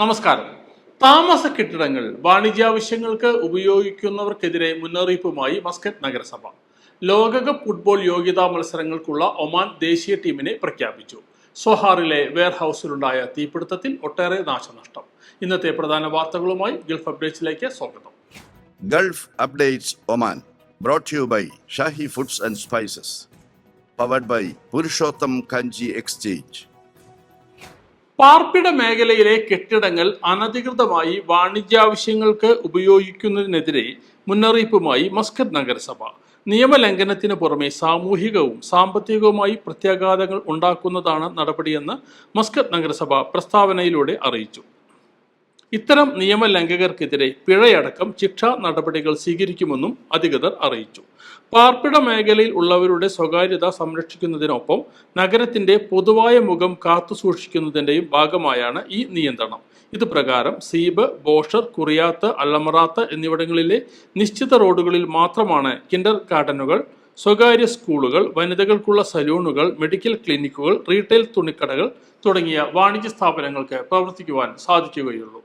നമസ്കാരം. താമസ കെട്ടിടങ്ങൾ വാണിജ്യാവശ്യങ്ങൾക്ക് ഉപയോഗിക്കുന്നവർക്കെതിരെ മുന്നറിയിപ്പുമായി മസ്കറ്റ് നഗരസഭ. ലോകകപ്പ് ഫുട്ബോൾ യോഗ്യതാ മത്സരങ്ങൾക്കുള്ള ഒമാൻ ദേശീയ ടീമിനെ പ്രഖ്യാപിച്ചു. സൊഹാറിലെ വെയർഹൌസിലുണ്ടായ തീപിടുത്തത്തിൽ ഒട്ടേറെ നാശനഷ്ടം. ഇന്നത്തെ പ്രധാന വാർത്തകളുമായി ഗൾഫ് അപ്ഡേറ്റ്സിലേക്ക് സ്വാഗതം. Gulf updates Oman brought you by Shahi foods and spices powered by Purushottam Kanji exchange. പാർപ്പിട മേഖലയിലെ കെട്ടിടങ്ങൾ അനധികൃതമായി വാണിജ്യാവശ്യങ്ങൾക്ക് ഉപയോഗിക്കുന്നതിനെതിരെ മുന്നറിയിപ്പുമായി മസ്കറ്റ് നഗരസഭ. നിയമലംഘനത്തിന് പുറമെ സാമൂഹികവും സാമ്പത്തികവുമായി പ്രത്യാഘാതങ്ങൾ ഉണ്ടാക്കുന്നതാണ് നടപടിയെന്ന് മസ്കറ്റ് നഗരസഭ പ്രസ്താവനയിലൂടെ അറിയിച്ചു. ഇത്തരം നിയമലംഘകർക്കെതിരെ പിഴയടക്കം ശിക്ഷാ നടപടികൾ സ്വീകരിക്കുമെന്നും അധികൃതർ അറിയിച്ചു. പാർപ്പിട മേഖലയിൽ ഉള്ളവരുടെ സ്വകാര്യത സംരക്ഷിക്കുന്നതിനൊപ്പം നഗരത്തിന്റെ പൊതുവായ മുഖം കാത്തുസൂക്ഷിക്കുന്നതിന്റെയും ഭാഗമായാണ് ഈ നിയന്ത്രണം. ഇത് പ്രകാരം സീബ് ബോഷർ കുറിയാത്ത് അള്ളമറാത്ത് എന്നിവിടങ്ങളിലെ നിശ്ചിത റോഡുകളിൽ മാത്രമാണ് കിൻഡർ ഗാർഡനുകൾ സ്വകാര്യ സ്കൂളുകൾ വനിതകൾക്കുള്ള സലൂണുകൾ മെഡിക്കൽ ക്ലിനിക്കുകൾ റീറ്റെയിൽ തുണിക്കടകൾ തുടങ്ങിയ വാണിജ്യ സ്ഥാപനങ്ങൾക്ക് പ്രവർത്തിക്കുവാൻ സാധിക്കുകയുള്ളൂ.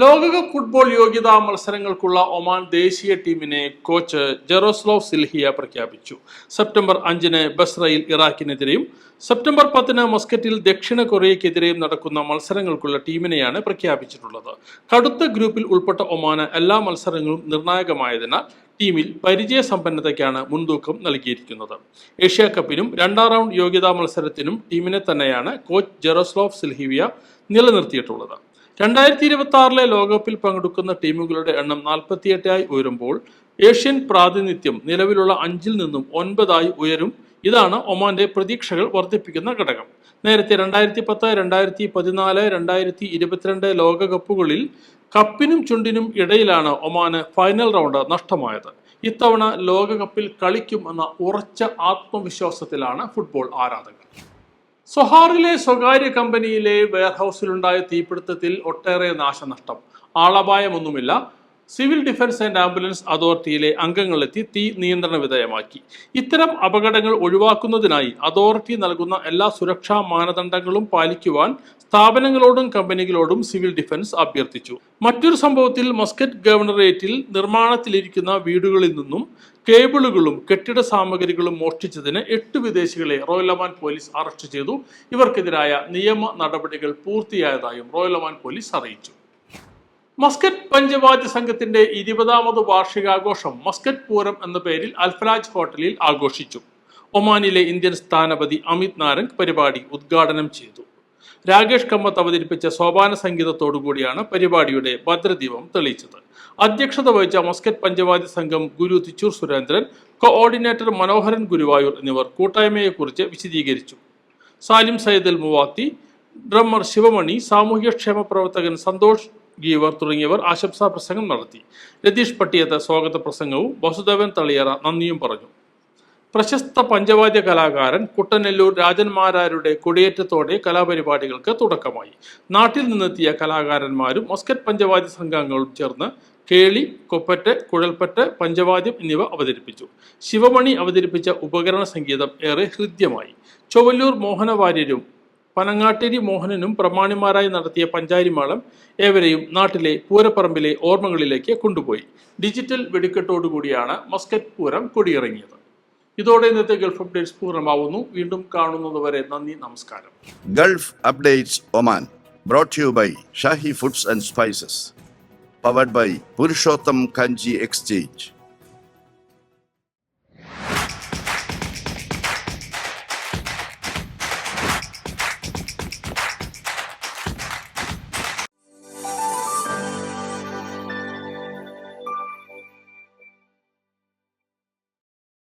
ലോകകപ്പ് ഫുട്ബോൾ യോഗ്യതാ മത്സരങ്ങൾക്കുള്ള ഒമാൻ ദേശീയ ടീമിനെ കോച്ച് ജെറോസ്ലോവ് സിൽഹിയ പ്രഖ്യാപിച്ചു. സെപ്റ്റംബർ അഞ്ചിന് ബസ്രയിൽ ഇറാഖിനെതിരെയും സെപ്റ്റംബർ പത്തിന് മസ്കറ്റിൽ ദക്ഷിണ കൊറിയക്കെതിരെയും നടക്കുന്ന മത്സരങ്ങൾക്കുള്ള ടീമിനെയാണ് പ്രഖ്യാപിച്ചിട്ടുള്ളത്. കടുത്ത ഗ്രൂപ്പിൽ ഉൾപ്പെട്ട ഒമാന് എല്ലാ മത്സരങ്ങളും നിർണായകമായതിനാൽ ടീമിൽ പരിചയസമ്പന്നതയ്ക്കാണ് മുൻതൂക്കം നൽകിയിരിക്കുന്നത്. ഏഷ്യ കപ്പിനും രണ്ടാം റൗണ്ട് യോഗ്യതാ മത്സരത്തിനും ടീമിനെ തന്നെയാണ് കോച്ച് ജെറോസ്ലോവ് സിൽഹിവിയ നിലനിർത്തിയിട്ടുള്ളത്. രണ്ടായിരത്തി ഇരുപത്തി ആറിലെ ലോകകപ്പിൽ പങ്കെടുക്കുന്ന ടീമുകളുടെ എണ്ണം നാൽപ്പത്തിയെട്ടായി ഉയരുമ്പോൾ ഏഷ്യൻ പ്രാതിനിധ്യം നിലവിലുള്ള അഞ്ചിൽ നിന്നും ഒൻപതായി ഉയരും. ഇതാണ് ഒമാന്റെ പ്രതീക്ഷകൾ വർദ്ധിപ്പിക്കുന്ന ഘടകം. നേരത്തെ രണ്ടായിരത്തി പത്ത് രണ്ടായിരത്തി പതിനാല് രണ്ടായിരത്തി ഇരുപത്തിരണ്ട് ലോകകപ്പുകളിൽ കപ്പിനും ചുണ്ടിനും ഇടയിലാണ് ഒമാന് ഫൈനൽ റൗണ്ട് നഷ്ടമായത്. ഇത്തവണ ലോകകപ്പിൽ കളിക്കും എന്ന ഉറച്ച ആത്മവിശ്വാസത്തിലാണ് ഫുട്ബോൾ ആരാധകർ. സൊഹാറിലെ സ്വകാര്യ കമ്പനിയിലെ വെയർഹൌസിലുണ്ടായ തീപിടുത്തത്തിൽ ഒട്ടേറെ നാശനഷ്ടം. ആളപായമൊന്നുമില്ല. സിവിൽ ഡിഫൻസ് ആൻഡ് ആംബുലൻസ് അതോറിറ്റിയിലെ അംഗങ്ങളെത്തി തീ നിയന്ത്രണ വിധേയമാക്കി. ഇത്തരം അപകടങ്ങൾ ഒഴിവാക്കുന്നതിനായി അതോറിറ്റി നൽകുന്ന എല്ലാ സുരക്ഷാ മാനദണ്ഡങ്ങളും പാലിക്കുവാൻ സ്ഥാപനങ്ങളോടും കമ്പനികളോടും സിവിൽ ഡിഫൻസ് അഭ്യർത്ഥിച്ചു. മറ്റൊരു സംഭവത്തിൽ മസ്കറ്റ് ഗവർണറേറ്റിൽ നിർമ്മാണത്തിലിരിക്കുന്ന വീടുകളിൽ നിന്നും കേബിളുകളും കെട്ടിട സാമഗ്രികളും മോഷ്ടിച്ചതിന് എട്ട് വിദേശികളെ റോയൽ ഒമാൻ പോലീസ് അറസ്റ്റ് ചെയ്തു. ഇവർക്കെതിരായ നിയമ നടപടികൾ പൂർത്തിയായതായും റോയൽ ഒമാൻ പോലീസ് അറിയിച്ചു. മസ്കറ്റ് പഞ്ചവാദ്യ സംഘത്തിന്റെ ഇരുപതാമത് വാർഷികാഘോഷം മസ്കറ്റ് പൂരം എന്ന പേരിൽ അൽഫലാജ് ഹോട്ടലിൽ ആഘോഷിച്ചു. ഒമാനിലെ ഇന്ത്യൻ സ്ഥാനപതി അമിത് നാരംഗ് പരിപാടി ഉദ്ഘാടനം ചെയ്തു. രാകേഷ് കമ്മത്ത് അവതരിപ്പിച്ച സോപാന സംഗീതത്തോടുകൂടിയാണ് പരിപാടിയുടെ ഭദ്രദീപം തെളിയിച്ചത്. അധ്യക്ഷത വഹിച്ച മസ്കറ്റ് പഞ്ചവാദ്യ സംഘം ഗുരു തിച്ചൂർ സുരേന്ദ്രൻ കോഓർഡിനേറ്റർ മനോഹരൻ ഗുരുവായൂർ എന്നിവർ കൂട്ടായ്മയെക്കുറിച്ച് വിശദീകരിച്ചു. Salim Sayyid Al Muwathi drummer Sivamani സാമൂഹ്യക്ഷേമ പ്രവർത്തകൻ സന്തോഷ് ഗീവർ തുടങ്ങിയവർ ആശംസാ പ്രസംഗം നടത്തി. രതീഷ് പട്ടിയത്ത് സ്വാഗത പ്രസംഗവും വസുദേവൻ തളിയറ നന്ദിയും പറഞ്ഞു. പ്രശസ്ത പഞ്ചവാദ്യ കലാകാരൻ കുട്ടനെല്ലൂർ രാജന്മാരാരുടെ കൊടിയേറ്റത്തോടെ കലാപരിപാടികൾക്ക് തുടക്കമായി. നാട്ടിൽ നിന്നെത്തിയ കലാകാരന്മാരും മസ്കറ്റ് പഞ്ചവാദ്യ സംഘങ്ങളും ചേർന്ന് കേളി കൊപ്പറ്റ് കുഴൽപ്പറ്റ് പഞ്ചവാദ്യം എന്നിവ അവതരിപ്പിച്ചു. ശിവമണി അവതരിപ്പിച്ച ഉപകരണ സംഗീതം ഏറെ ഹൃദ്യമായി. ചൊവല്ലൂർ മോഹനവാര്യരും പനങ്ങാട്ടേരി മോഹനനും പ്രമാണിമാരായി നടത്തിയ പഞ്ചാരിമാളം ഏവരെയും നാട്ടിലെ പൂരപ്പറമ്പിലെ ഓർമ്മകളിലേക്ക് കൊണ്ടുപോയി. ഡിജിറ്റൽ വെടിക്കെട്ടോടുകൂടിയാണ് മസ്കറ്റ് പൂരം കൊടിയിറങ്ങിയത്. ഇതോടെ ഇന്നത്തെ ഗൾഫ് അപ്ഡേറ്റ്സ് പൂർണമാവുന്നു. വീണ്ടും കാണുന്നതുവരെ നന്ദി നമസ്കാരം. Gulf updates Oman brought you by Shahi foods and spices powered by Purushottam Kanji exchange.